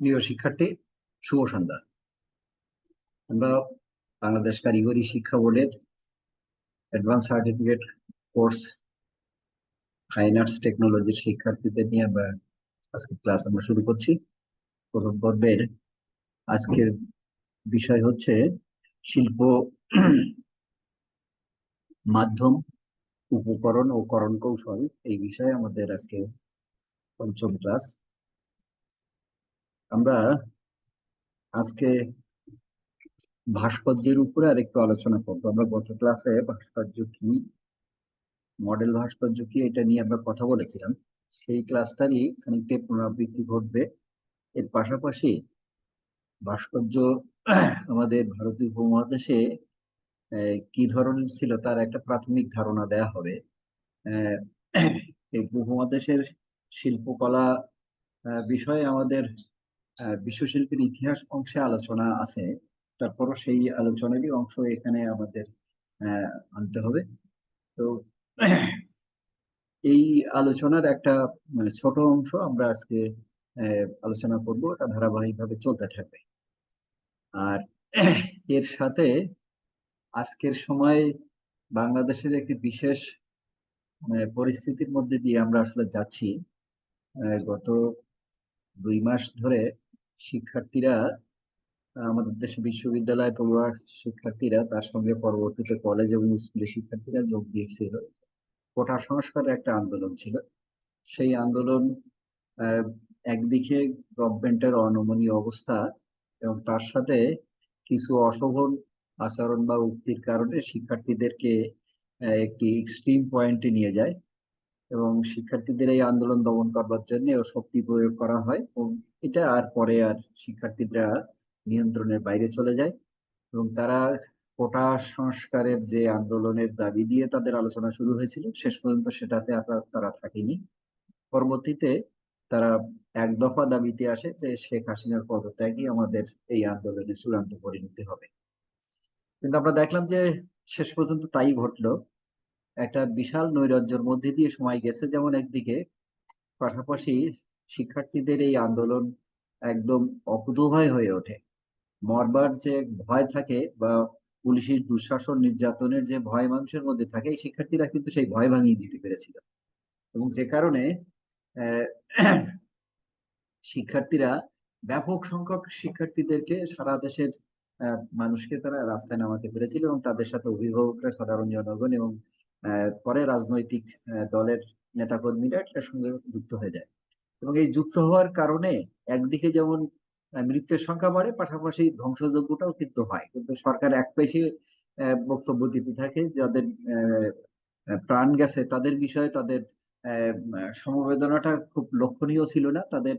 প্রিয় শিক্ষার্থী, শুভ সন্ধ্যা। আমরা বাংলাদেশ কারিগরি শিক্ষা বোর্ডের advance certificate course, fine arts টেকনোলজির শিক্ষার্থীদের নিয়ে আমরা আজকে ক্লাস আমরা শুরু করছি। প্রথম পর্বের আজকের বিষয় হচ্ছে শিল্প মাধ্যম, উপকরণ ও করণ কৌশল। এই বিষয়ে আমাদের আজকে পঞ্চম ক্লাস। আমরা আজকে ভাস্কর্যের উপরে আরেকটু আলোচনা করব। আমরা গত ক্লাসে ভাস্কর্য কি, মডেল ভাস্কর্য কি, এটা নিয়ে আমরা কথা বলেছিলাম। সেই ক্লাসটারই খানিকটা পুনরাবৃত্তি ঘটবে। এর পাশাপাশি ভাস্কর্য আমাদের ভারতীয় উপমহাদেশে কি ধরনের ছিল তার একটা প্রাথমিক ধারণা দেয়া হবে। এই উপমহাদেশের শিল্পকলা বিষয়ে আমাদের বিশ্বশিল্পের ইতিহাস অংশে আলোচনা আছে। তারপরও সেই আলোচনারই অংশ এখানে আমাদের আনতে হবে। তো এই আলোচনার একটা মানে ছোট অংশ আমরা আজকে আলোচনা করব। এটা ধারাবাহিকভাবে চলতে থাকবে। আর এর সাথে আজকের সময় বাংলাদেশের একটি বিশেষ পরিস্থিতির মধ্যে দিয়ে আমরা আসলে যাচ্ছি। গত দুই মাস ধরে শিক্ষার্থীরা, আমাদের দেশে বিশ্ববিদ্যালয় পড়ুয়া শিক্ষার্থীরা তার সঙ্গে পরবর্তীতে কলেজ এবং স্কুলের শিক্ষার্থীরা যোগ দিয়েছিল। কোটা সংস্কারের একটা আন্দোলন ছিল। সেই আন্দোলন একদিকে গভর্নমেন্টের অনমনীয় অবস্থা এবং তার সাথে কিছু অশোভন আচরণ বা উক্তির কারণে শিক্ষার্থীদেরকে একটি এক্সট্রিম পয়েন্টে নিয়ে যায়। এবং শিক্ষার্থীদের এই আন্দোলন দমন করবার জন্য শক্তি প্রয়োগ করা হয় এবং এটা আর পরে আর শিক্ষার্থীরা নিয়ন্ত্রণের বাইরে চলে যায় এবং তারা কোটা সংস্কারের যে আন্দোলনের দাবি দিয়ে তাদের আলোচনা শুরু হয়েছিল, শেষ পর্যন্ত সেটাতে তারা থাকেনি। পরবর্তীতে তারা এক দফা দাবিতে আসে যে শেখ হাসিনার পদত্যাগই আমাদের এই আন্দোলনের চূড়ান্ত পরিণতি হবে। কিন্তু আমরা দেখলাম যে শেষ পর্যন্ত তাই ঘটলো। একটা বিশাল নৈরাজ্যের মধ্যে দিয়ে সময় গেছে। যেমন একদিকে পাশাপাশি শিক্ষার্থীদের এই আন্দোলন একদম অকুতভয় হয়ে ওঠে। মরবার যে ভয় থাকে বা পুলিশের দুঃশাসন, নির্যাতনের যে ভয় মানুষের মধ্যে থাকে, এই শিক্ষার্থীরা কিন্তু সেই ভয় ভাঙিয়ে দিতে পেরেছিল। এবং যে কারণে শিক্ষার্থীরা ব্যাপক সংখ্যক শিক্ষার্থীদেরকে সারা দেশের মানুষকে তারা রাস্তায় নামাতে পেরেছিল এবং তাদের সাথে অভিভাবকরা, সাধারণ জনগণ এবং পরে রাজনৈতিক দলের নেতাকর্মীরা এটার সঙ্গে যুক্ত হয়ে যায়। এবং এই যুক্ত হওয়ার কারণে একদিকে যেমন মৃত্যুর সংখ্যা বাড়ে, পাশাপাশি ধ্বংসযজ্ঞটাও কিন্তু হয়। কিন্তু সরকার এক পেশে বক্তব্য দিতে থাকে, যাদের প্রাণ গেছে তাদের বিষয়ে, তাদের সমবেদনাটা খুব লক্ষণীয় ছিল না। তাদের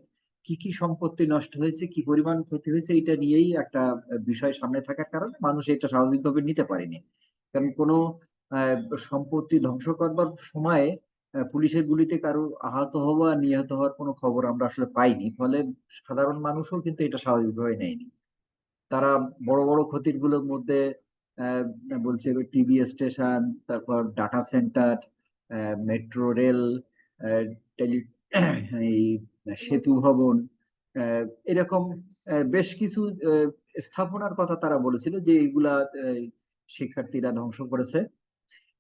কি কি সম্পত্তি নষ্ট হয়েছে, কি পরিমাণ ক্ষতি হয়েছে, এটা নিয়েই একটা বিষয় সামনে থাকার কারণে মানুষ এটা স্বাভাবিকভাবে নিতে পারেনি। কারণ কোনো সম্পত্তি ধ্বংস করবার সময়ে পুলিশের গুলিতে কারও আহত হওয়া, নিহত হওয়ার কোনো খবর আমরা আসলে পাইনি। ফলে সাধারণ মানুষও কিন্তু এটা স্বাভাবিকভাবে নেয়নি। তারা বড় বড় ক্ষতিরগুলোর মধ্যে বলছে টিভি স্টেশন তারপর ডাটা সেন্টার মেট্রো রেল টেলি এই সেতু ভবন এরকম বেশ কিছু স্থাপনার কথা তারা বলেছিল যে এইগুলা শিক্ষার্থীরা ধ্বংস করেছে।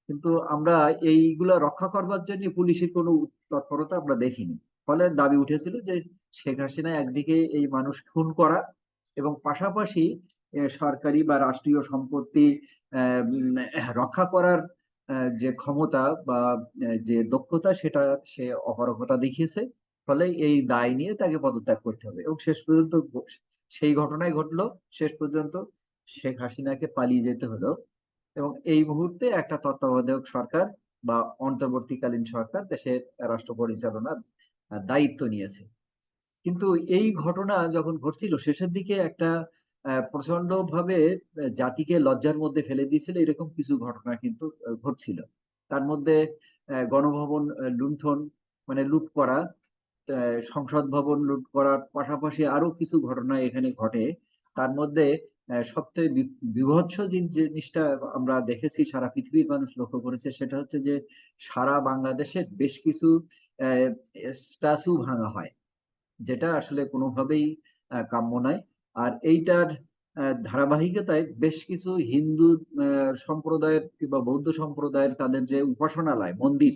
কিন্তু আমরা এইগুলা রক্ষা করবার জন্য পুলিশের কোনো তৎপরতা আমরা দেখিনি। ফলে দাবি উঠেছিল যে শেখ হাসিনা একদিকে এই মানুষ খুন করা এবং পাশাপাশি সরকারি বা রাষ্ট্রীয় সম্পত্তি রক্ষা করার যে ক্ষমতা বা যে দক্ষতা সেটা সে অপারগতা দেখিয়েছে। ফলে এই দায় নিয়ে তাকে পদত্যাগ করতে হবে এবং শেষ পর্যন্ত সেই ঘটনাই ঘটলো। শেষ পর্যন্ত শেখ হাসিনাকে পালিয়ে যেতে হলো। এবং এই মুহূর্তে একটা তত্ত্বাবধায়ক সরকার বা অন্তর্বর্তীকালীন সরকার দেশের রাষ্ট্র পরিচালনার দায়িত্ব নিয়েছে। কিন্তু এই ঘটনা যখন ঘটছিল, শেষের দিকে একটা প্রচণ্ড ভাবে জাতিকে লজ্জার মধ্যে ফেলে দিয়েছিল এরকম কিছু ঘটনা কিন্তু ঘটছিল। তার মধ্যে গণভবন লুণ্ঠন মানে লুট করা সংসদ ভবন লুট করার পাশাপাশি আরও কিছু ঘটনা এখানে ঘটে। তার মধ্যে সবথেকে বিভৎস যে, জিনিসটা আমরা দেখেছি, সারা পৃথিবীর মানুষ লক্ষ্য করেছে, সেটা হচ্ছে যে, সারা বাংলাদেশের বেশ কিছু স্ট্যাচু ভাঙা হয়, যেটা আসলে কোনোভাবেই কাম্য নয়। আর এইটার ধারাবাহিকতায় বেশ কিছু হিন্দু সম্প্রদায়ের কিংবা বৌদ্ধ সম্প্রদায়ের তাদের যে উপাসনালয়, মন্দির,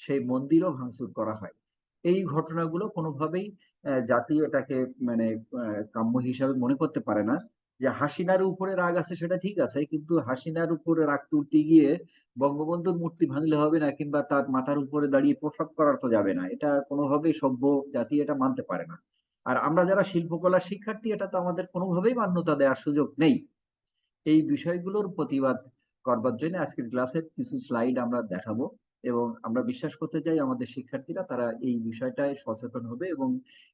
সেই মন্দিরও ভাঙচুর করা হয়। এই ঘটনাগুলো কোনোভাবেই জাতি এটাকে মানে কাম্য হিসাবে মনে করতে পারে না। যে হাসিনার উপরে রাগ আছে সেটা ঠিক আছে, কিন্তু হাসিনার উপরে রাগ তুলতে গিয়ে বঙ্গবন্ধুর মূর্তি ভাঙলে হবে না কিংবা তার মাথার উপরে দাঁড়িয়ে প্রসাব করার তো যাবে না। এটা কোনোভাবেই সভ্য জাতি এটা মানতে পারে না। আর আমরা যারা শিল্পকলা শিক্ষার্থী, এটা তো আমাদের কোনোভাবেই মান্যতা দেওয়ার সুযোগ নেই। এই বিষয়গুলোর প্রতিবাদ করবার জন্য আজকের ক্লাসের কিছু স্লাইড আমরা দেখাবো এবং আমরা বিশ্বাস করতে চাই আমাদের শিক্ষার্থীরা তারা এই বিষয়টায় সচেতন হবে এবং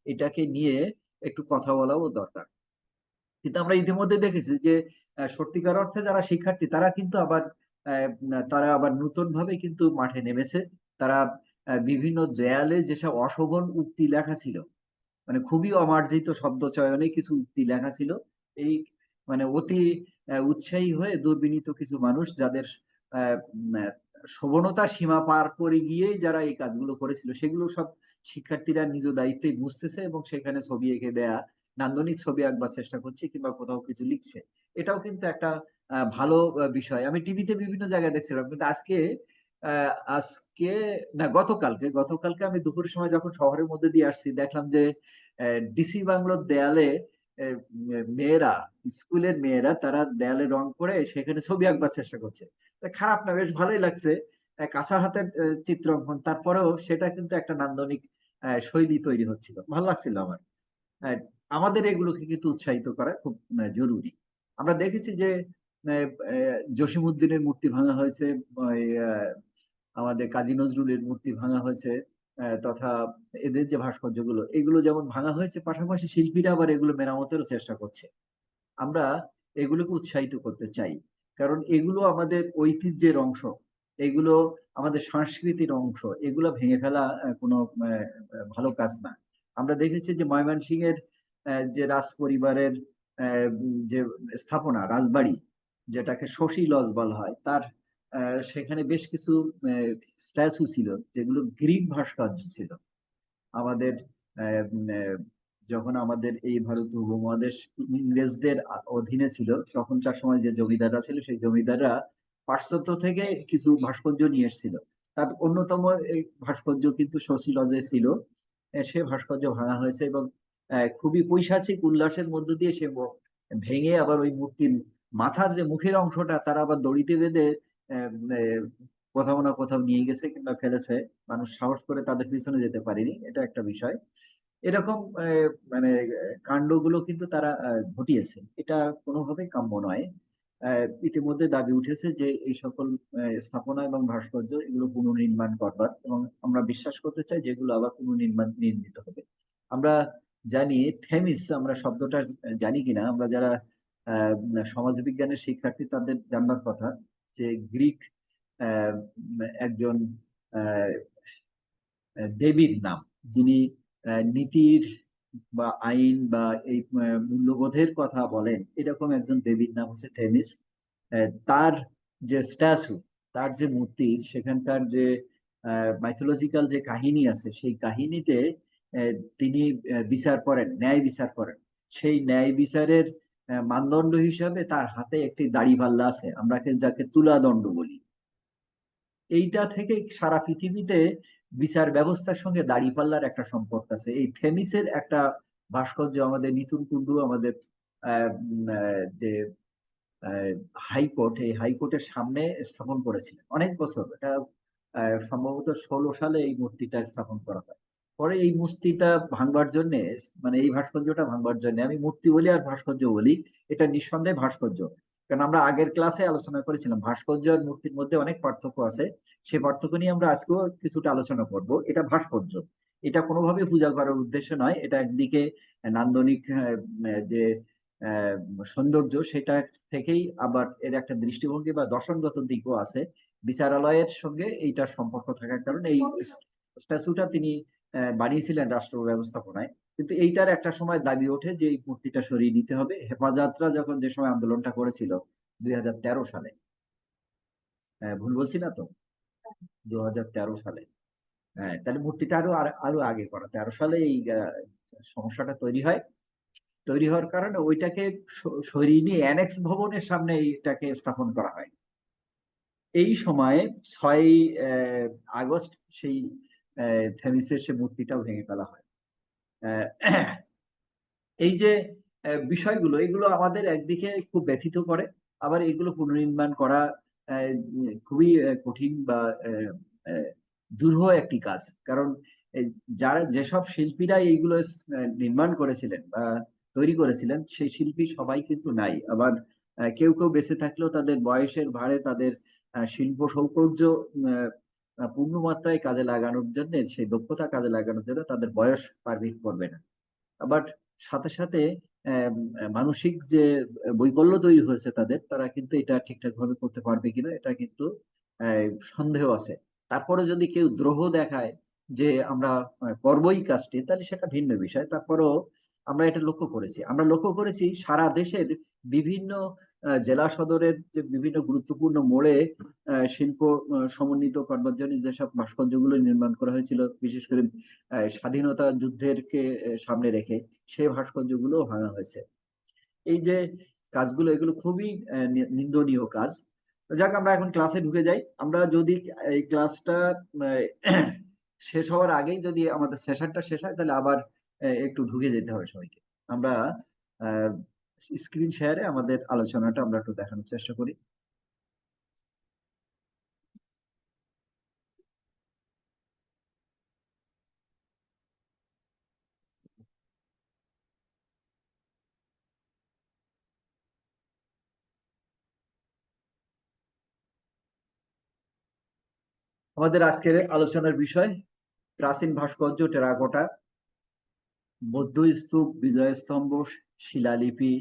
এটাকে নিয়ে একটু কথা বলাও দরকার। কিন্তু আমরা ইতিমধ্যে দেখেছি যে সত্যিকার অর্থে যারা শিক্ষার্থী তারা কিন্তু আবার তারা আবার নতুন ভাবে কিন্তু মাঠে নেমেছে। তারা বিভিন্ন দেয়ালে যেসব অশোভন উক্তি লেখা ছিল মানে খুবই অমার্জিত শব্দ চয়নে কিছু উক্তি লেখা ছিল এই মানে অতি উৎসাহী হয়ে দুর্বিনীত কিছু মানুষ যাদের উম, সীমা পার করে গিয়েই যারা এই কাজগুলো করেছিল সেগুলো সব শিক্ষার্থীরা নিজ দায়িত্বে বুঝতেছে এবং সেখানে ছবি এঁকে দেয়া নান্দনিক ছবি আঁকবার চেষ্টা করছে কিংবা কোথাও কিছু লিখছে। এটাও কিন্তু একটা ভালো বিষয়। আমি টিভিতে বিভিন্ন জায়গায় দেখছিলাম কিন্তু আজকে আজকে না গতকালকে গতকালকে আমি দুপুরের সময় যখন শহরের মধ্যে দিয়ে আসছি দেখলাম যে ডিসি বাংলোর দেয়ালে মেয়েরা স্কুলের মেয়েরা তারা দেয়ালে রং করে সেখানে ছবি আঁকবার চেষ্টা করছে। খারাপ না বেশ ভালোই লাগছে। কাঁচা হাতের আহ, চিত্রাঙ্কন তারপরেও সেটা কিন্তু একটা নান্দনিক শৈলী তৈরি হচ্ছিল। ভালো লাগছিল আমার। আমাদের এগুলোকে কিন্তু উৎসাহিত করা খুব জরুরি। আমরা দেখেছি যে জসিমউদ্দিনের মূর্তি ভাঙা হয়েছে আমাদের কাজী নজরুলের মূর্তি ভাঙা হয়েছে তথা এদের যে ভাস্কর্যগুলো, এগুলো যেমন ভাঙা হয়েছে, পাশাপাশি শিল্পীরা আবার এগুলো মেরামতেরও চেষ্টা করছে। আমরা এগুলোকে উৎসাহিত করতে চাই, কারণ এগুলো আমাদের ঐতিহ্যের অংশ, এগুলো আমাদের সংস্কৃতির অংশ, এগুলো ভেঙে ফেলা কোনো ভালো কাজ না। আমরা দেখেছি যে ময়মনসিংহের যে রাজ পরিবারের যে স্থাপনা, রাজবাড়ি, যেটাকে শশী লজ বলা হয়, তার সেখানে বেশ কিছু স্ট্যাচু ছিল, যেগুলো গ্রিক ভাস্কর্য ছিল। আমাদের যখন আমাদের এই ভারত উপমহাদেশ ইংরেজদের অধীনে ছিল তখন তখনকার সময় যে জমিদাররা ছিল, সেই জমিদাররা পাশ্চাত্য থেকে কিছু ভাস্কর্য নিয়ে এসেছিল। তার অন্যতম এই ভাস্কর্য কিন্তু শশী লজে ছিল। সে ভাস্কর্য ভাঙা হয়েছে এবং খুবই পৈশাচিক উল্লাসের মধ্য দিয়ে সে ভেঙে আবার ওই মূর্তির মাথার যে মুখের অংশটা, তারা আবার দড়িতে বেঁধে কোথাও না কোথাও নিয়ে গেছে কিংবা ফেলেছে। মানুষ সাহস করে তাদের পিছনে যেতে পারেনি, এটা একটা বিষয়। এরকম মানে কাণ্ডগুলো কিন্তু তারা ঘটিয়েছে। এটা কোনোভাবে কাম্য নয়। ইতিমধ্যে দাবি উঠেছে যে এই সকল স্থাপনা এবং ভাস্কর্য এগুলো পুনর্নির্মাণ করবার এবং আমরা বিশ্বাস করতে চাই যে এগুলো আবার পুনর্নির্মাণ, নির্মিত হবে। আমরা জানি থেমিস আমরা শব্দটা জানি কিনা, আমরা যারা সমাজবিজ্ঞানের শিক্ষার্থী তাদের জানবার কথা যে গ্রিক একজন দেবীর নাম, যিনি নীতির বা আইন বা এই মূল্যবোধের কথা বলেন, এরকম একজন দেবীর নাম হচ্ছে থেমিস তার যে স্ট্যাচু তার যে মূর্তি, সেখানকার যে মাইথোলজিক্যাল যে কাহিনী আছে, সেই কাহিনীতে তিনি বিচার করেন, ন্যায় বিচার করেন। সেই ন্যায় বিচারের মানদণ্ড হিসাবে তার হাতে একটি দাড়ি দাড়িপাল্লা আছে, আমরা যাকে তুলাদণ্ড বলি। এইটা থেকে সারা পৃথিবীতে বিচার ব্যবস্থার সঙ্গে দাঁড়িপাল্লার একটা সম্পর্ক আছে। এই থেমিসের একটা ভাস্কর্য আমাদের নিতুন কুন্ডু আমাদের যে হাইকোর্ট, এই হাইকোর্টের সামনে স্থাপন করেছিলেন। অনেক বছর, এটা সম্ভবত ষোলো সালে এই মূর্তিটা স্থাপন করা হয়। পরে এই মূর্তিটা ভাঙবার জন্য মানে এই ভাস্কর্যটা ভাঙবার জন্য আমি মূর্তি বলি আর ভাস্কর্য বলি এটা নিঃসন্দেহে ভাস্কর্য। কারণ আমরা আগের ক্লাসে আলোচনা করেছিলাম ভাস্কর্য আর মূর্তির মধ্যে অনেক পার্থক্য আছে সেই পার্থক্য নিয়ে আমরা আজকেও কিছুটা আলোচনা করব। এটা ভাস্কর্য। এটা কোনোভাবে পূজা করার উদ্দেশ্য নয় এটা একদিকে নান্দনিক যে আহ, সৌন্দর্য সেটা থেকেই আবার এর একটা দৃষ্টিভঙ্গি বা দর্শনগত দিকও আছে। বিচারালয়ের সঙ্গে এইটার সম্পর্ক থাকার কারণে এই স্ট্যাচুটা তিনি বানিয়েছিলেন রাষ্ট্র ব্যবস্থাপনায়। কিন্তু এইটার একটা সময় দাবি ওঠে যে এই মূর্তিটা সরিয়ে নিতে হবে। হেফাজতরা যখন যে সময় আন্দোলনটা করেছিল দুই সালে। ভুল বলছি না তো? দু সালে। হ্যাঁ তাহলে মূর্তিটা আরও আরও আগে করা। তেরো সালে এই সমস্যাটা তৈরি হয়। তৈরি হওয়ার কারণে ওইটাকে সরিয়ে নিয়ে অ্যানেক্স ভবনের সামনে এইটাকে স্থাপন করা হয়। এই সময়ে ছয় আগস্ট সেই থেমিসের সে মূর্তিটাও ভেঙে ফেলা হয়। এই যে বিষয়গুলো, এগুলো আমাদের একদিকে খুব ব্যথিত করে, আবার এগুলো পুনর্নির্মাণ করা খুবই কঠিন বা দুর্হ একটি কাজ। কারণ যারা, যেসব শিল্পীরা এইগুলো নির্মাণ করেছিলেন বা তৈরি করেছিলেন, সেই শিল্পী সবাই কিন্তু নাই। আবার কেউ কেউ বেঁচে থাকলেও তাদের বয়সের ভারে তাদের শিল্প সৌকর্য পূর্ণ মাত্রায় কাজে লাগানোর জন্য, সেই দক্ষতা কাজে লাগানোর জন্য তাদের বয়স পারমিট করবে না। আবার সাথে সাথে মানসিক যে বৈকল্য তৈরি হয়েছে তাদের, তারা কিন্তু এটা ঠিকঠাক ভাবে করতে পারবে কিনা, এটা কিন্তু সন্দেহ আছে। তারপরে যদি কেউ দ্রোহ দেখায় যে আমরা করবই কাজটি, তাহলে সেটা ভিন্ন বিষয়। তারপরেও আমরা এটা লক্ষ্য করেছি। আমরা লক্ষ্য করেছি সারা দেশের বিভিন্ন জেলা সদরের যে বিভিন্ন গুরুত্বপূর্ণ মোড়ে শিল্প সমন্বিত করবার জন্য যেসব ভাস্কর্যগুলো নির্মাণ করা হয়েছিল, বিশেষ করে স্বাধীনতা যুদ্ধের কে সামনে রেখে সেই ভাস্কর্যগুলো ভাঙা হয়েছে। এই যে কাজগুলো, এগুলো খুবই নিন্দনীয় কাজ। যাক, আমরা এখন ক্লাসে ঢুকে যাই। আমরা যদি এই ক্লাসটা শেষ হওয়ার আগেই যদি আমাদের সেশনটা শেষ হয়, তাহলে আবার একটু ঢুকে যেতে হবে সবাইকে। আমরা স্ক্রিন শেয়ারে আমাদের আলোচনাটা আমরা একটু দেখানোর চেষ্টা করি। আমাদের আজকের আলোচনার বিষয়, প্রাচীন ভাস্কর্য টেরাকোটা, বৌদ্ধ স্তূপ বিজয় স্তম্ভ শিলালিপি,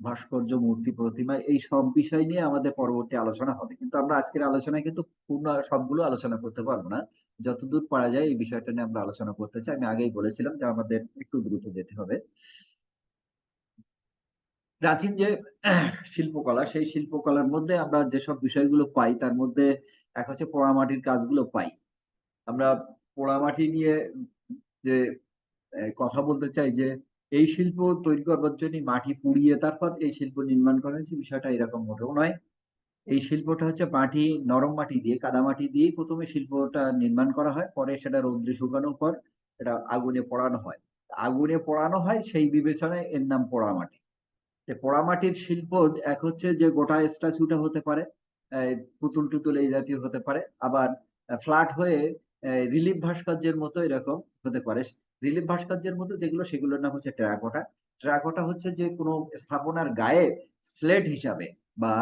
ভাস্কর্য, মূর্তি, প্রতিমা এই সব বিষয় নিয়ে আমাদের পরবর্তী আলোচনা হবে। কিন্তু আমরা আজকের আলোচনায় কিন্তু পূর্ণ সবগুলো আলোচনা করতে পারব না। যতদূর পারা যায় এই বিষয়টা নিয়ে আমরা আলোচনা করতে চাই। আমি আগেই বলেছিলাম যে আমাদের একটু দ্রুত যেতে হবে। প্রাচীন যে শিল্পকলা, সেই শিল্পকলার মধ্যে আমরা যেসব বিষয়গুলো পাই, তার মধ্যে এক হচ্ছে পোড়ামাটির কাজগুলো পাই। আমরা পোড়ামাটি নিয়ে যে কথা বলতে চাই যে এই শিল্প তৈরি করবার জন্য মাটি পুড়িয়ে তারপর এই শিল্প নির্মাণ করা হয়েছে। বিষয়টা এরকম মোটেও নয়। এই শিল্পটা হচ্ছে মাটি, নরম মাটি দিয়ে, কাদা মাটি দিয়ে প্রথমে শিল্পটা নির্মাণ করা হয়। পরে সেটা রৌদ্রে শুকানোর পর এটা আগুনে পোড়ানো হয়। আগুনে পোড়ানো হয় সেই বিবেচনায় এর নাম পোড়া পোড়ামাটি পোড়ামাটির শিল্প এক হচ্ছে যে গোটা স্ট্যাচুটা হতে পারে পুতুল টুতুল এই জাতীয় হতে পারে। আবার ফ্ল্যাট হয়ে রিলিফ ভাস্কর্যের মতো এরকম হতে পারে। রিলিফ ভাস্কর্যের মতো যেগুলো, সেগুলোর নাম হচ্ছে ট্রাকোটা। ট্রাকোটা হচ্ছে যে কোনো স্থাপনার গায়ে স্লেট হিসাবে বা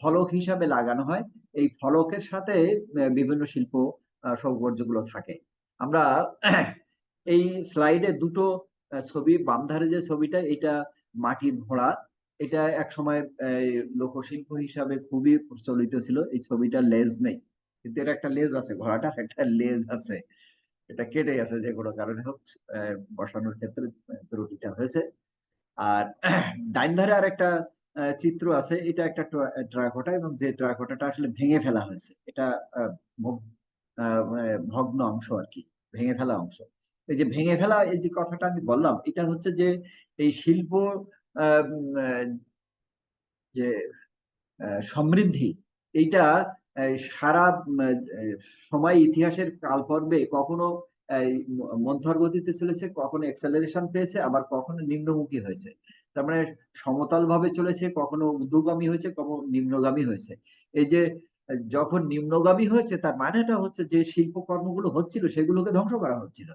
ফলক হিসাবে লাগানো হয়। এই ফলকের সাথে বিভিন্ন শিল্প সৌকর্যগুলো থাকে। আমরা এই স্লাইডে দুটো ছবি, বামধারে যে ছবিটা, এটা মাটির ঘোড়া। এটা এক সময় লোকশিল্প হিসাবে খুবই প্রচলিত ছিল। এই ছবিটার লেজ নেই। কিন্তু এর একটা লেজ আছে, ঘোড়াটার একটা লেজ আছে। এটা কেটে গেছে যে কোনো কারণে হোক বসানোর ক্ষেত্রে ত্রুটিটা হয়েছে। আর ডাইন ধারে আর একটা চিত্র আছে, এটা একটা ট্রাকোটা এবং যে ট্রাকোটাটা আসলে ভেঙে ফেলা হয়েছে, এটা ভগ্ন অংশ আর কি, ভেঙে ফেলা অংশ। এই যে ভেঙে ফেলা, এই যে কথাটা আমি বললাম, এটা হচ্ছে যে এই শিল্প যে সমৃদ্ধি, এইটা সারা সময় ইতিহাসের কাল পর্বে কখনো মন্থর গতিতে চলেছে, কখনো এক্সেলারেশন পেয়েছে, আবার কখনো নিম্নমুখী হয়েছে। তার মানে সমতল ভাবে চলেছে, কখনো ঊর্ধ্বগামী হয়েছে, কখনো নিম্নগামী হয়েছে। এই যে, যখন নিম্নগামী হয়েছে, তার মানেটা হচ্ছে যে শিল্পকর্মগুলো হচ্ছিল, সেগুলোকে ধ্বংস করা হচ্ছিল।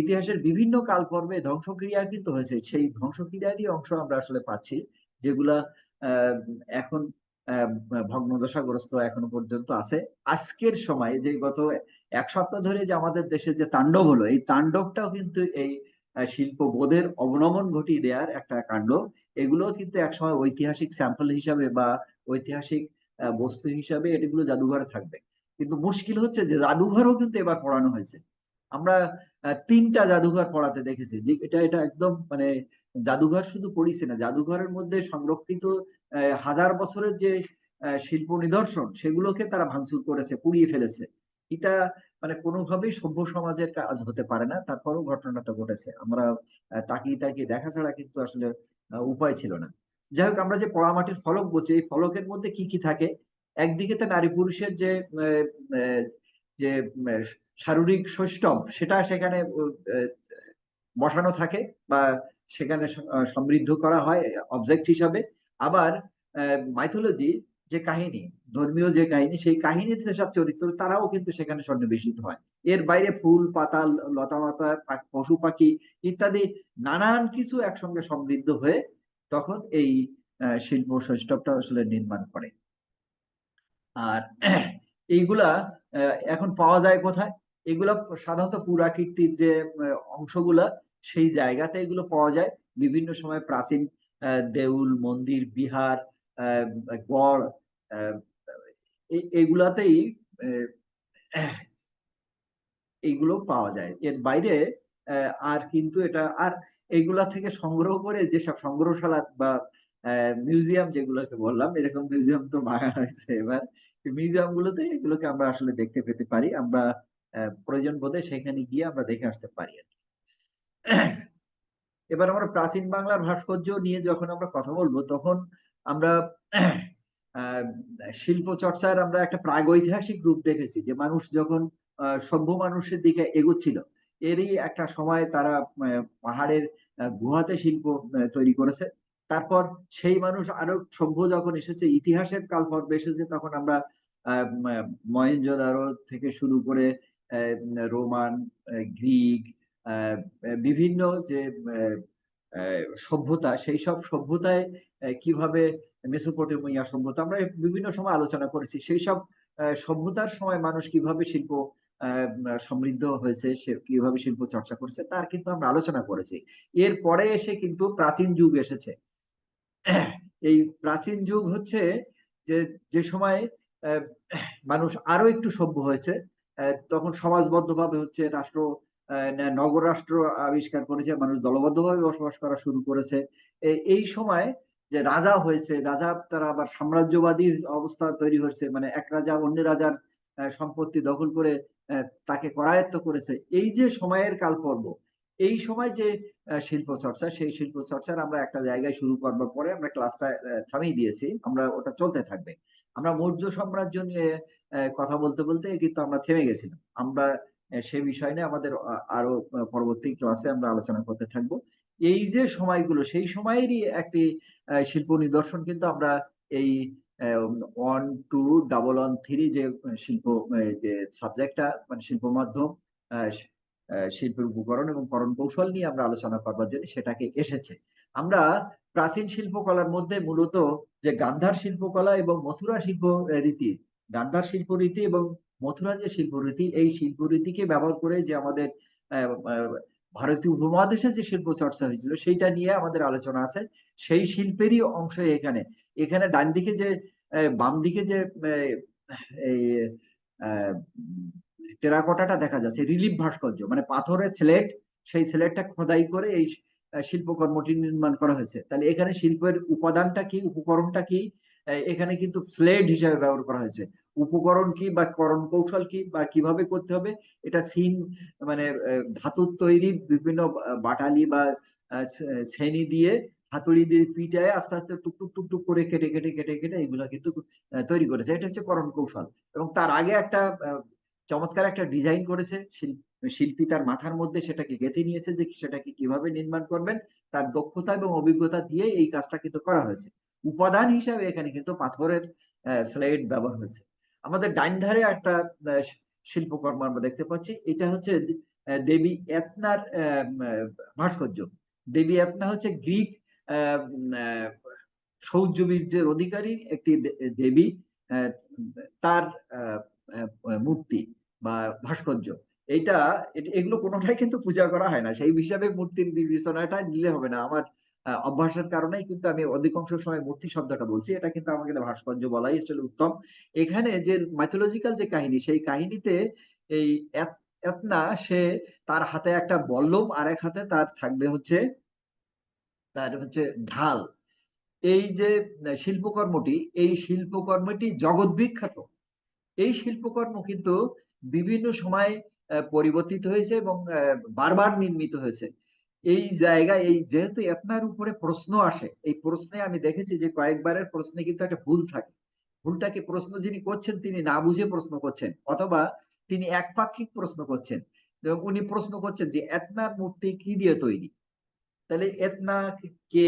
ইতিহাসের বিভিন্ন কাল পর্বে ধ্বংসক্রিয়া কিন্তু হয়েছে। সেই ধ্বংসক্রিয়ারই অংশ আমরা আসলে পাচ্ছি, যেগুলা এখন ভগ্নদশাগ্রস্ত এখনও পর্যন্ত আছে। আজকের সময় যে গত এক সপ্তাহ ধরে যে আমাদের দেশে যে তাণ্ডব হলো, এই তাণ্ডবটাও কিন্তু এই শিল্প বোধের অবনমন ঘটিয়ে দেওয়ার একটা কাণ্ড। এগুলো কিন্তু একসময় ঐতিহাসিক স্যাম্পল হিসাবে বা ঐতিহাসিক বস্তু হিসাবে এগুলো জাদুঘরে থাকবে। কিন্তু মুশকিল হচ্ছে যে জাদুঘরও কিন্তু এবার পড়ানো হয়েছে। আমরা তিনটা জাদুঘর পড়াতে দেখেছি। যে এটা এটা একদম মানে জাদুঘর শুধু পড়িছে না, জাদুঘরের মধ্যে সংরক্ষিত হাজার বছরের যে শিল্প নিদর্শন, সেগুলোকে তারা ভাঙচুর করেছে, পুড়িয়ে ফেলেছে। এটা মানে কোনোভাবেই সভ্য সমাজের কাজ হতে পারে না, তারপরেও ঘটনাটা ঘটেছে। আমরা তাকিয়ে তাকিয়ে দেখা ছাড়া কিন্তু আসলে উপায় ছিল না। যাই হোক, আমরা যে পোড়ামাটির ফলক বলছি, এই ফলকের মধ্যে কি কি থাকে? একদিকে তো নারী পুরুষের যে যে শারীরিক সৌষ্ঠব সেটা সেখানে বসানো থাকে বা সেখানে সমৃদ্ধ করা হয় অবজেক্ট হিসাবে। আবার মাইথোলজি যে কাহিনী, ধর্মীয় যে কাহিনী, সেই কাহিনীর যেসব চরিত্র, তারাও কিন্তু সেখানে সন্নিবেশিত হয়। এর বাইরে ফুল পাতা লতা লতা পশু পাখি ইত্যাদি নানান কিছু একসঙ্গে সমৃদ্ধ হয়ে তখন এই শিল্প সৌষ্ঠবটা আসলে নির্মাণ করে। আর এইগুলা এখন পাওয়া যায় কোথায়? এগুলা সাধারণত পুরাকীর্তির যে অংশগুলা, সেই জায়গাতে এগুলো পাওয়া যায়। বিভিন্ন সময় প্রাচীন দেউল মন্দির বিহার গড় আহ, এইগুলো পাওয়া যায় এর বাইরে আর কিন্তু এটা আর এইগুলা থেকে সংগ্রহ করে যেসব সংগ্রহশালা বা মিউজিয়াম যেগুলোকে বললাম এরকম মিউজিয়াম তো ভাঙা হয়েছে এবার মিউজিয়াম গুলোতে এগুলোকে আমরা আসলে দেখতে পেতে পারি আমরা প্রয়োজন বোধে সেখানে গিয়ে আমরা দেখে আসতে পারি আর কি। এবার আমরা প্রাচীন বাংলার ভাস্কর্য নিয়ে যখন আমরা কথা বলব, তখন আমরা শিল্প চর্চার আমরা একটা প্রাগৈতিহাসিক রূপ দেখেছি যে মানুষ যখন সভ্য মানুষের দিকে এগোচ্ছিল, এরই একটা সময় তারা পাহাড়ের গুহাতে শিল্প তৈরি করেছে। তারপর সেই মানুষ আরও সভ্য যখন এসেছে, ইতিহাসের কাল পর্বে এসেছে, তখন আমরা মহেঞ্জোদারো থেকে শুরু করে রোমান গ্রিক বিভিন্ন যে সভ্যতা, সেই সব সভ্যতায় কীভাবে মেসোপটেমিয়া সভ্যতা, আমরা বিভিন্ন সময় আলোচনা করেছি, সেই সব সভ্যতার সময় মানুষ কীভাবে শিল্প সমৃদ্ধ হয়েছে, সে কীভাবে শিল্প চর্চা করেছে, তার কিন্তু আমরা আলোচনা করেছি। এর পরে এসে কিন্তু প্রাচীন যুগ এসেছে। এই প্রাচীন যুগ হচ্ছে যে যে সময় মানুষ আরও একটু সভ্য হয়েছে তখন সমাজবদ্ধভাবে হচ্ছে রাষ্ট্র নগর রাষ্ট্র আবিষ্কার করেছে, মানুষ দলবদ্ধভাবে বসবাস করা শুরু করেছে। এই সময় যে রাজা হয়েছে, রাজা তারা আবার সাম্রাজ্যবাদী অবস্থা তৈরি হয়েছে মানে এক রাজা অন্য রাজার সম্পত্তি দখল করে তাকে করায়ত্ত করেছে। এই যে সময়ের কালপর্ব, এই সময় যে শিল্প চর্চা, সেই শিল্প চর্চার আমরা একটা জায়গায় শুরু করবার পরে আমরা ক্লাসটা থামিয়ে দিয়েছি, আমরা ওটা চলতে থাকবে। আমরা মৌর্য সাম্রাজ্য নিয়ে কথা বলতে বলতে কিন্তু আমরা থেমে গেছিলাম। আমরা সে বিষয় নিয়ে আমাদের আরও পরবর্তী ক্লাসে আমরা আলোচনা করতে থাকব। এই যে সময়গুলো, সেই সময়েরই একটি শিল্প নিদর্শন কিন্তু আমরা এই one two double one three যে শিল্প যে সাবজেক্টটা মানে শিল্প মাধ্যম শিল্পের উপকরণ এবং করণ কৌশল নিয়ে আমরা আলোচনা করবার জন্য সেটাকে এসেছে। আমরা প্রাচীন শিল্পকলার মধ্যে মূলত যে গান্ধার শিল্পকলা এবং মথুরা শিল্প রীতি, গান্ধার শিল্প রীতি এবং মথুরা যে শিল্প রীতি এই শিল্প রীতিকে ব্যবহার করে যে আমাদের ভারতীয় উপমহাদেশে যে শিল্প চর্চা হয়েছিল, সেইটা নিয়ে আমাদের আলোচনা আছে। সেই শিল্পেরই অংশ এখানে। এখানে ডান দিকে যে বাম দিকে যে এই টেরাকোটাটা দেখা যাচ্ছে, রিলিফ ভাস্কর্য মানে পাথরের স্লেট, সেই স্লেটটা খোদাই করে এই শিল্পকর্মটি নির্মাণ করা হয়েছে। তাহলে এখানে শিল্পের উপাদানটা কি, উপকরণটা কি এখানে কিন্তু স্লেট হিসাবে ব্যবহার করা হয়েছে। উপকরণ কি বা করণ কৌশল কি বা কীভাবে করতে হবে, এটা সিন মানে ধাতুর তৈরি বিভিন্ন বাটালি বা শ্রেণি দিয়ে হাতুড়ি দিয়ে পিটায় আস্তে আস্তে টুকটুক টুকটুক করে কেটে কেটে কেটে কেটে এগুলা কিন্তু তৈরি করেছে। এটা হচ্ছে করণ কৌশল। এবং তার আগে একটা চমৎকার একটা ডিজাইন করেছে শিল- শিল্পী তার মাথার মধ্যে সেটাকে গেঁথে নিয়েছে যে সেটাকে কীভাবে নির্মাণ করবেন, তার দক্ষতা এবং অভিজ্ঞতা দিয়ে এই কাজটা কিন্তু করা হয়েছে। উপাদান হিসাবে এখানে কিন্তু পাথরের স্লেট ব্যবহার হয়েছে। আমাদের ডাইন ধারে একটা শিল্পকর্ম আমরা দেখতে পাচ্ছি। এটা হচ্ছে দেবী এতনার ভাস্কর্য। দেবী এতনা হচ্ছে গ্রিক শৌর্য বীর্যের অধিকারী, একটি দেবী তার মূর্তি বা ভাস্কর্য। এইটা, এ- এগুলো কোনোটাই কিন্তু পূজা করা হয় না। সেই হিসাবে মূর্তির বিবেচনাটা নিলে হবে না। আমার অভ্যাসের কারণেই কিন্তু আমি অধিকাংশ সময় মূর্তি শব্দটা বলছি। এটা কিন্তু আমাকে ভাস্কর্য বলাই আসলে উত্তম। এখানে যে মাইথোলজিক্যাল যে কাহিনী, সেই কাহিনীতে এই এতনা, সে তার হাতে একটা বল্লম আর এক হাতে তার থাকবে হচ্ছে, তার হচ্ছে ঢাল। এই যে শিল্পকর্মটি, এই শিল্পকর্মটি জগৎ বিখ্যাত। এই শিল্পকর্ম কিন্তু বিভিন্ন সময় পরিবর্তিত হয়েছে এবং বারবার নির্মিত হয়েছে। এই জায়গায়, এই যেহেতু এতনার উপরে প্রশ্ন আসে, এই প্রশ্নে আমি দেখেছি যে কয়েকবারের প্রশ্নে কিন্তু একটা ভুল থাকে। ভুলটাকে প্রশ্ন যিনি করছেন, তিনি না বুঝে প্রশ্ন করছেন, অথবা তিনি একপাক্ষিক প্রশ্ন করছেন। এবং উনি প্রশ্ন করছেন যে, এতনার মূর্তি কি দিয়ে তৈরি? তাহলে এতনা কে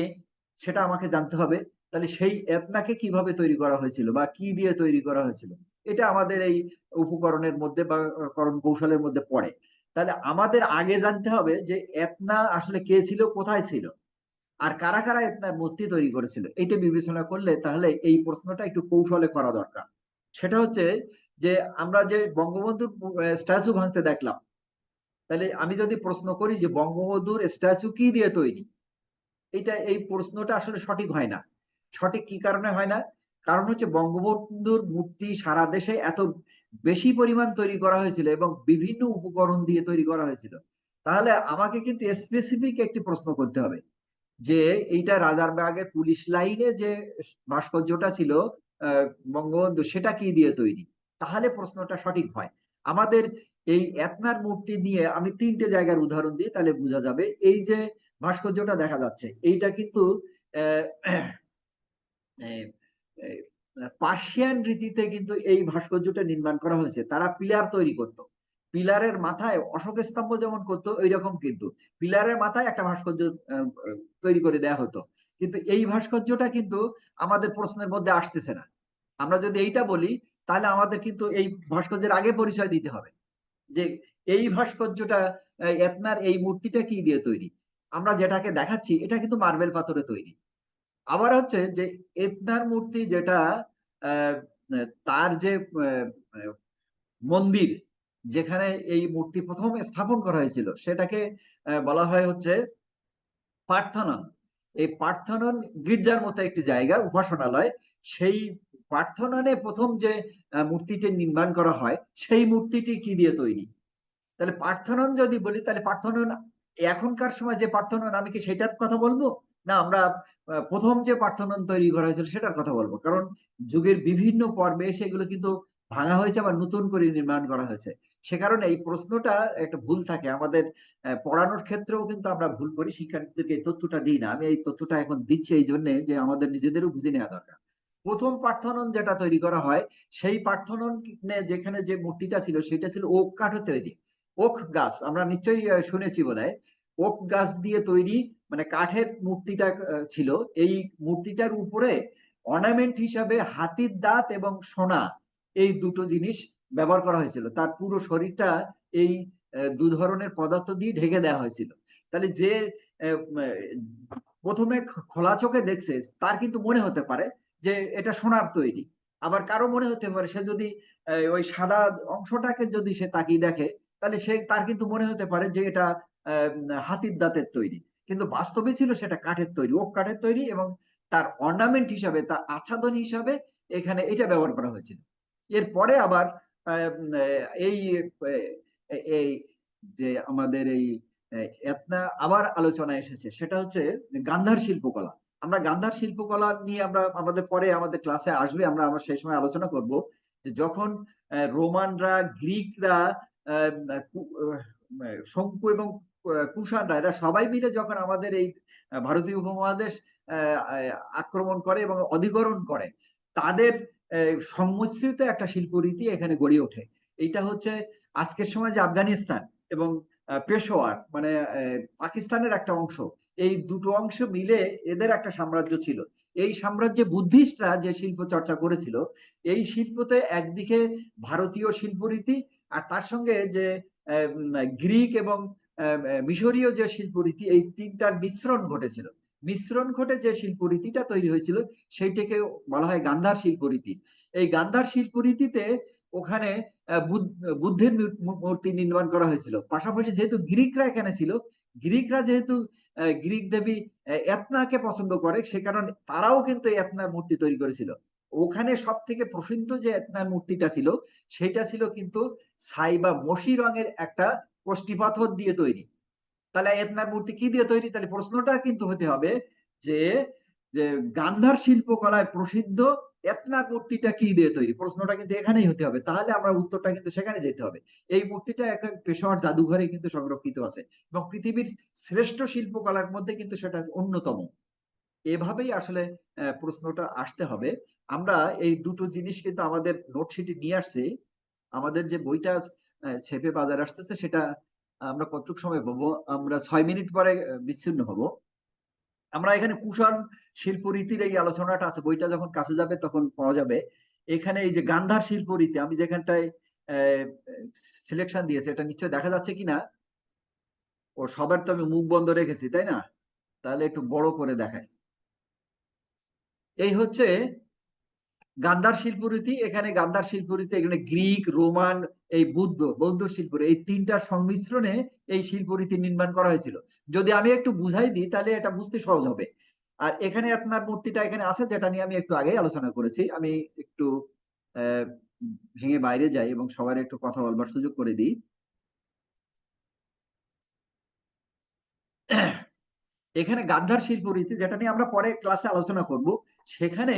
সেটা আমাকে জানতে হবে। তাহলে সেই এতনাকে কীভাবে তৈরি করা হয়েছিল বা কি দিয়ে তৈরি করা হয়েছিল? এটা আমাদের এই উপকরণের মধ্যে বা করণ কৌশলের মধ্যে পড়ে। তাহলে আমাদের আগে জানতে হবে যে এতনা আসলে কে ছিল, কোথায় ছিল? আর কারা কারা এতনার মূর্তি তৈরি করেছিল? এটা বিবেচনা করলে তাহলে এই প্রশ্নটা একটু কৌশলে করা দরকার। সেটা হচ্ছে যে আমরা যে বঙ্গবন্ধুর স্ট্যাচু ভাঙতে দেখলাম, তাহলে আমি যদি প্রশ্ন করি যে বঙ্গবন্ধুর স্ট্যাচু কি দিয়ে তৈরি? এটা এই প্রশ্নটা আসলে সঠিক হয় না। সঠিক কি কারণে হয় না? কারণ হচ্ছে বঙ্গবন্ধুর মূর্তি সারা দেশে এত বেশি পরিমাণ তৈরি করা হয়েছিল এবং বিভিন্ন উপকরণ দিয়ে তৈরি করা হয়েছিল। তাহলে আমাকে কিন্তু স্পেসিফিক একটি প্রশ্ন করতে হবে যে এইটা রাজারবাগের পুলিশ লাইনে যে ভাস্কর্যটা ছিল বঙ্গবন্ধু, সেটা কি দিয়ে তৈরি? তাহলে প্রশ্নটা সঠিক হয়। আমাদের এই এতনার মূর্তি নিয়ে আমি তিনটে জায়গার উদাহরণ দিই তাহলে বোঝা যাবে। এই যে ভাস্কর্যটা দেখা যাচ্ছে, এইটা কিন্তু পার্সিয়ান রীতিতে কিন্তু এই ভাস্কর্যটা নির্মাণ করা হয়েছে। তারা পিলার তৈরি করত। পিলারের মাথায় অশোক স্তম্ভ যেমন করতো ওই রকম কিন্তু। পিলারের মাথায় একটা ভাস্কর্য তৈরি করে দেয়া হতো। কিন্তু এই ভাস্কর্যটা কিন্তু আমাদের প্রশ্নের মধ্যে আসতেছে না। আমরা যদি এইটা বলি, তাহলে আমাদের কিন্তু এই ভাস্কর্যের আগে পরিচয় দিতে হবে। যে এই ভাস্কর্যটা এতনার এই মূর্তিটা কি দিয়ে তৈরি? আমরা যেটাকে দেখাচ্ছি, এটা কিন্তু মার্বেল পাথরে তৈরি। আবার হচ্ছে যে এতনার মূর্তি যেটা তার যে আহ, মন্দির যেখানে এই মূর্তি প্রথম স্থাপন করা হয়েছিল সেটাকে বলা হয় হচ্ছে পার্থনন। এই পার্থনন গির্জার মতো একটি জায়গা উপাসনালয়। সেই পার্থননে প্রথম যে মূর্তিটি নির্মাণ করা হয় সেই মূর্তিটি কি দিয়ে তৈরি? তাহলে পার্থনন যদি বলি তাহলে পার্থনন এখনকার সময় যে পার্থনন আমি কি সেটার কথা বলব? না, আমরা প্রথম যে পার্থনন তৈরি করা হয়েছিল সেটার কথা বলব। কারণ যুগের বিভিন্ন পর্বে সেগুলো কিন্তু ভাঙা হয়েছে, আবার নতুন করে নির্মাণ করা হয়েছে। সে কারণে এই প্রশ্নটা একটা ভুল থাকে। আমাদের পড়ানোর ক্ষেত্রেও কিন্তু আমরা ভুল করি, শিক্ষার্থীদেরকে এই তথ্যটা দিই না। আমি এই তথ্যটা এখন দিচ্ছি এই জন্য যে আমাদের নিজেদেরও বুঝে নেওয়া দরকার। প্রথম পার্থনন যেটা তৈরি করা হয়, সেই পার্থনন যেখানে যে মূর্তিটা ছিল, সেটা ছিল ওক কাঠ তৈরি। ওক গাছ, আমরা নিশ্চয়ই শুনেছি বোধহয়। ওক গাছ দিয়ে তৈরি মানে কাঠের মূর্তিটা ছিল। এই মূর্তিটার উপরে অর্নামেন্ট হিসাবে হাতির দাঁত এবং সোনা, এই দুটো জিনিস ব্যবহার করা হয়েছিল। তার পুরো শরীরটা এই দু ধরনের পদার্থ দিয়ে ঢেকে দেওয়া হয়েছিল। তাহলে যে প্রথমে খোলা চোখে দেখছে, তার কিন্তু মনে হতে পারে যে এটা সোনার তৈরি। আবার কারও মনে হতে পারে, সে যদি ওই সাদা অংশটাকে যদি সে তাকিয়ে দেখে, তাহলে সে, তার কিন্তু মনে হতে পারে যে এটা হাতির দাঁতের তৈরি। কিন্তু বাস্তবে ছিল সেটা কাঠের তৈরি, ওক কাঠের তৈরি এবং তার অর্নামেন্ট হিসাবে, তার আচ্ছাদন হিসাবে এখানে এটা ব্যবহার করা হয়েছিল। এরপরে আবার এই এই যে আমাদের এই এতনা আবার আলোচনায় এসেছে। সেটা হচ্ছে গান্ধার শিল্পকলা। আমরা গান্ধার শিল্পকলা নিয়ে আমরা, আমাদের পরে আমাদের ক্লাসে আসবে, আমরা আমরা সেই সময় আলোচনা করব যে যখন রোমানরা, গ্রিকরা শঙ্কু এবং কুষাণরা, এরা সবাই মিলে যখন আমাদের এই ভারতীয় উপমহাদেশ আক্রমণ করে এবং অধিকরণ করে, তাদের সংমিশ্রিত একটা শিল্পরীতি এখানে গড়ে ওঠে। এইটা হচ্ছে আজকের সময় যে আফগানিস্তান এবং পেশোয়ার মানে পাকিস্তানের একটা অংশ, এই দুটো অংশ মিলে এদের একটা সাম্রাজ্য ছিল। এই সাম্রাজ্যে বুদ্ধিস্টরা যে শিল্প চর্চা করেছিল, এই শিল্পতে একদিকে ভারতীয় শিল্পরীতি আর তার সঙ্গে যে গ্রিক এবং মিশরীয় যে শিল্পরীতি, এই তিনটার মিশ্রণ ঘটেছিল। মিশ্রণ ঘটে যে শিল্পরীতিটা তৈরি হয়েছিল, সেইটাকে বলা হয় গান্ধার শিল্পরীতি। এই গান্ধার শিল্পরীতিতে ওখানে বুদ্ধ- বুদ্ধের মূর্তি নির্মাণ করা হয়েছিল। পাশাপাশি যেহেতু গ্রিকরা এখানে ছিল, গ্রিকরা যেহেতু গ্রিক দেবী এতনাকে পছন্দ করে, সে কারণে তারাও কিন্তু এতনার মূর্তি তৈরি করেছিল। ওখানে সব থেকে প্রসিদ্ধ যে এতনার মূর্তিটা ছিল সেটা ছিল কিন্তু ছাই বা মসি রঙের একটা কষ্টি পাথর দিয়ে তৈরি। তাহলে এতনার মূর্তি কি দিয়ে তৈরি? তাহলে প্রশ্নটা কিন্তু হতে হবে যে যে গান্ধার শিল্পকলায় প্রসিদ্ধ এতনার মূর্তিটা কি দিয়ে তৈরি? প্রশ্নটা কিন্তু এখানেই হতে হবে। তাহলে আমরা উত্তরটা কিন্তু সেখানে যেতে হবে। এই মূর্তিটা এখন পেশোয়ার জাদুঘরে কিন্তু সংরক্ষিত আছে এবং পৃথিবীর শ্রেষ্ঠ শিল্পকলার মধ্যে কিন্তু সেটা অন্যতম। এভাবেই আসলে প্রশ্নটা আসতে হবে। আমরা এই দুটো জিনিস কিন্তু আমাদের নোটশিটে নিয়ে আসছি। আমাদের যে বইটা ছেপে বাজার আসতেছে, সেটা আমরা কতটুক সময় পাবো আমরা ছয় মিনিট পরে বিচ্ছিন্ন হব। আমরা এখানে কুষাণ শিল্পরীতির এই আলোচনাটা আছে, বইটা যখন কাছে যাবে তখন পাওয়া যাবে। এখানে এই যে গান্ধার শিল্প রীতি, আমি যেখানটায় সিলেকশন দিয়েছি, এটা নিশ্চয় দেখা যাচ্ছে কিনা? ও, সবার তো আমি মুখ বন্ধ রেখেছি, তাই না? তাহলে একটু বড় করে দেখাই। এই হচ্ছে গান্ধার শিল্প রীতি, এখানে গান্ধার শিল্পরীতি এখানে গ্রিক, রোমান এই বুদ্ধ, বৌদ্ধ শিল্প এই তিনটার সংমিশ্রণে এই শিল্পরীতি নির্মাণ করা হয়েছিল। যদি আমি একটু বুঝাই দিই, তাহলে এটা বুঝতে সহজ হবে। আর এখানে আপনার মূর্তিটা এখানে আছে, যেটা নিয়ে আমি একটু আগে আলোচনা করেছি। আমি একটু ভেঙে বাইরে যাই এবং সবার একটু কথা বলবার সুযোগ করে দিই। এখানে গান্ধার শিল্পরীতি যেটা নিয়ে আমরা পরে ক্লাসে আলোচনা করব, সেখানে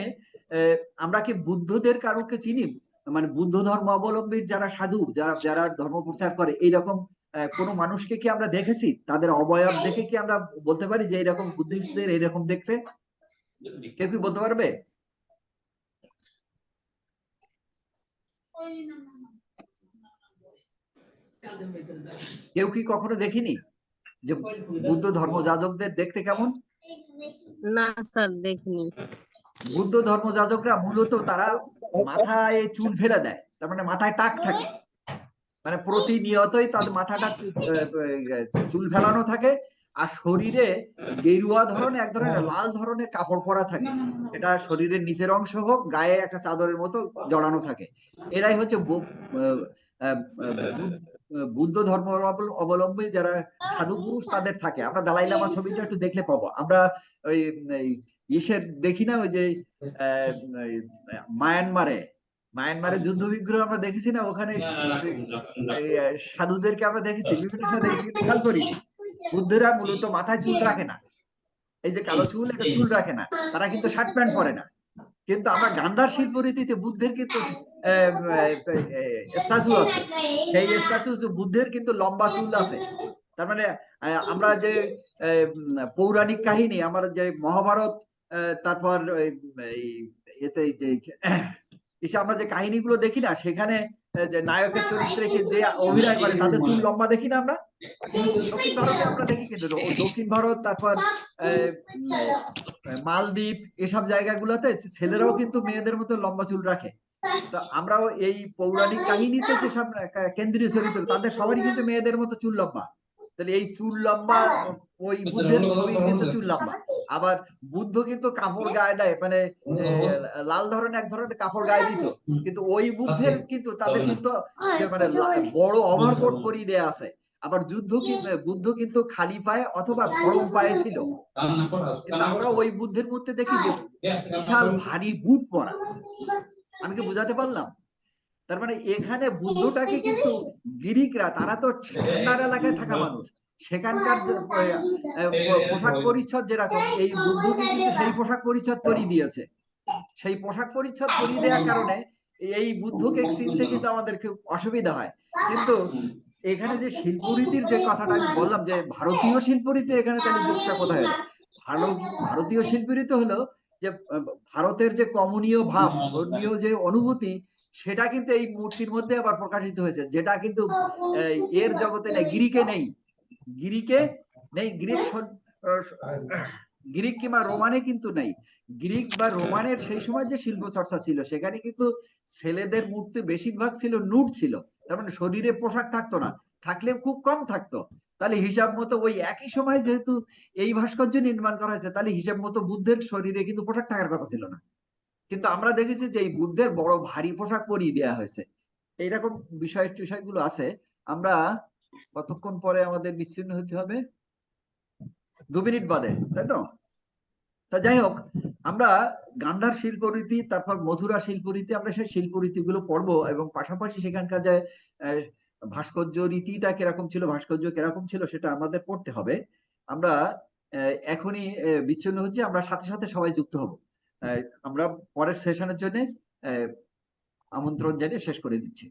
আমরা কি বুদ্ধদের কারোকে চিনি? মানে বুদ্ধ ধর্ম অবলম্বীর যারা সাধু, যারা যারা ধর্ম প্রচার করে, এইরকম কোনো মানুষকে কি আমরা দেখেছি? তাদের অবয়ব দেখে কি আমরা বলতে পারি যে এইরকম বুদ্ধিস্টদের এইরকম দেখতে? কেউ কি বলতে পারবে? কেউ কি কখনো দেখিনি যে বুদ্ধ ধর্ম যাজকদের দেখতে কেমন? না স্যার, দেখিনি। বুদ্ধ ধর্ম যাজকরা মূলত তারা মাথায় চুল ফেলে দেয়। তার মানে মাথায় টাক থাকে। মানে প্রতিনিয়তই তাদের মাথাটা চুল ফেলানো থাকে আর শরীরে গেরুয়া ধরনের, এক ধরনের লাল ধরনের কাপড় পরা থাকে। এটা শরীরের নিচের অংশ হোক, গায়ে একটা চাদরের মতো জড়ানো থাকে। এরাই হচ্ছে বুদ্ধ ধর্ম অবলম্বী যারা সাধু পুরুষ তাদের থাকে। আমরা দালাই লামা ছবিটা একটু দেখলে পাবো। আমরা ওই ইসের দেখি না ওই যে মায়ানমারে? মায়ানমারে যুদ্ধ বিগ্রহ আমরা দেখেছি না? ওখানে সাধুদেরকে আমরা দেখেছি বিভিন্ন দেখেছি খেয়াল করিনি বুদ্ধেরা মূলত মাথায় চুল রাখে না। এই যে কালো চুল এটা চুল রাখে না। তারা কিন্তু শার্ট প্যান্ট পরে না। কিন্তু আমরা গান্ধার শিল্পরীতিতে বুদ্ধের কিন্তু স্ট্যাচু আছে। সেই স্ট্যাচু বুদ্ধের কিন্তু লম্বা চুল আছে। তার মানে আমরা যে পৌরাণিক কাহিনী আমরা যে মহাভারত তারপর এই এতে যে, এসে আমরা যে কাহিনীগুলো দেখি না, সেখানে যে নায়কের চরিত্রে যে অভিনয় করে তাদের চুল লম্বা দেখি না আমরা? দক্ষিণ ভারতে আমরা দেখি কিন্তু দক্ষিণ ভারত, তারপর মালদ্বীপ, এসব জায়গাগুলোতে ছেলেরাও কিন্তু মেয়েদের মতো লম্বা চুল রাখে। তো আমরাও এই পৌরাণিক কাহিনীতে যেসব কেন্দ্রীয় চরিত্র, তাদের সবারই কিন্তু মেয়েদের মতো চুল লম্বা। তাহলে এই চুল লম্বা ওই বুদ্ধের ছবি কিন্তু চুল লম্বা। আবার বুদ্ধ কিন্তু কাপড় গায়ে দেয় মানে এ, লাল ধরনের এক ধরনের কাপড় গায়ে দিত। কিন্তু ওই বুদ্ধের কিন্তু তাদের কিন্তু মানে বড় ওভারকোট পরিয়ে দেয়া আছে। আবার যুদ্ধ কিন্তু বুদ্ধ কিন্তু খালি পায়ে অথবা গরম পায়ে ছিল। কিন্তু আমরা ওই বুদ্ধের মধ্যে দেখি যে বিশাল ভারী বুট পরা। আমি কি বুঝাতে পারলাম? তার মানে এখানে বুদ্ধটাকে কিন্তু গ্রিকরা তারা তো ঠান্ডার এলাকায় থাকা মানুষ। সেখানকার যে, আহ, আহ, পোশাক পরিচ্ছদ যেরকম এই বুদ্ধকে কিন্তু সেই পোশাক পরিচ্ছদ পরিয়ে দিয়েছে। সেই পোশাক পরিচ্ছদ পরিয়ে দেওয়ার কারণে এই বুদ্ধকে চিনতে কিন্তু আমাদের খুব অসুবিধা হয়। কিন্তু এখানে যে শিল্পরীতির যে কথাটা আমি বললাম যে ভারতীয় শিল্পরীতি এখানে তাহলে যুগটা কোথায় হলো ভালো ভারতীয় শিল্পরীতি হলো যে ভারতের যে কমনীয় ভাব ধর্মীয় যে অনুভূতি সেটা কিন্তু এই মূর্তির মধ্যে আবার প্রকাশিত হয়েছে যেটা কিন্তু এর জগতে নেই গ্রিকে নেই। গ্রিকে নেই গ্রিক গ্রিক কিংবা রোমানে কিন্তু নেই। গ্রিক বা রোমানের সেই সময় যে শিল্প চর্চা ছিল সেখানে কিন্তু ছেলেদের মূর্তি বেশিরভাগ ছিল নুট ছিল। তার মানে শরীরে পোশাক থাকতো না থাকলে খুব কম থাকতো। তাহলে হিসাব মতো ওই একই সময় যেহেতু এই ভাস্কর্য নির্মাণ করা হয়েছে তাহলে হিসাব মতো বুদ্ধের শরীরে কিন্তু পোশাক থাকার কথা ছিল না। কিন্তু আমরা দেখেছি যে এই বুদ্ধের বড় ভারী পোশাক পরিয়ে দেওয়া হয়েছে। এইরকম বিষয় টিষয়গুলো আছে। আমরা কতক্ষণ পরে আমাদের বিচ্ছিন্ন হতে হবে? দু মিনিট বাদে, তাই তো? তা যাই হোক, আমরা গান্ধার শিল্পরীতি, তারপর মধুরা শিল্পরীতি, আমরা সেই শিল্পরীতি গুলো পড়ব এবং পাশাপাশি সেখানকার যে ভাস্কর্য রীতিটা কীরকম ছিল, ভাস্কর্য কীরকম ছিল সেটা আমাদের পড়তে হবে। আমরা এখনই বিচ্ছিন্ন হচ্ছে, আমরা সাথে সাথে সবাই যুক্ত হব। আমরা পরের সেশনের জন্য আমন্ত্রণ জানিয়ে শেষ করে দিচ্ছি।